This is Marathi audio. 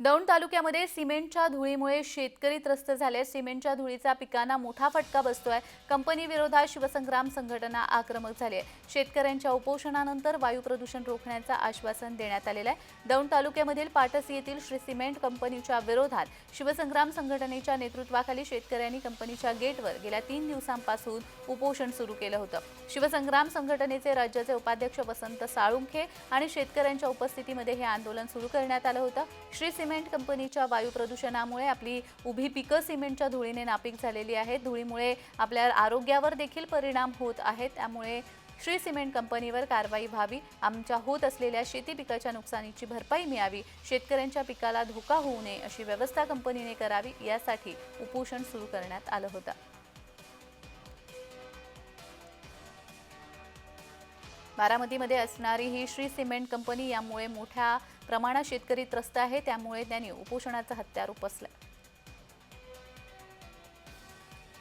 दौंड तालुक्यामध्ये सिमेंटच्या धुळीमुळे शेतकरी त्रस्त झाले. सिमेंटच्या धुळीचा पिकांना मोठा फटका बसतोय. कंपनी विरोधात शिवसंग्राम संघटना आक्रमक झाली आहे शेतकऱ्यांच्या उपोषणानंतर वायू प्रदूषण रोखण्याचं आश्वासन देण्यात आलेलं आहे. दौंड तालुक्यामधील पाटस येथील श्री सिमेंट कंपनीच्या विरोधात शिवसंग्राम संघटनेच्या नेतृत्वाखाली शेतकऱ्यांनी कंपनीच्या गेटवर गेल्या तीन दिवसांपासून उपोषण सुरू केलं होतं. शिवसंग्राम संघटनेचे राज्याचे उपाध्यक्ष वसंत साळुंखे आणि शेतकऱ्यांच्या उपस्थितीमध्ये हे आंदोलन सुरू करण्यात आलं होतं. श्री सिमेंट कंपनीच्या वायू प्रदूषणामुळे आपली उभी पिकं सिमेंटच्या धुळीने नापीक झालेली आहेत. धुळीमुळे आपल्या आरोग्यावर देखील परिणाम होत आहेत. त्यामुळे श्री सिमेंट कंपनीवर कारवाई व्हावी आमच्या होत असलेल्या शेती पिकाच्या नुकसानीची भरपाई मिळावी शेतकऱ्यांच्या पिकाला धोका होऊ नये अशी व्यवस्था कंपनीने करावी यासाठी उपोषण सुरू करण्यात आलं होतं. बारामतीमध्ये असणारी ही श्री सिमेंट कंपनी यामुळे मोठ्या प्रमाणात शेतकरी त्रस्त आहे त्यामुळे त्यांनी उपोषणाचा हत्यार आहे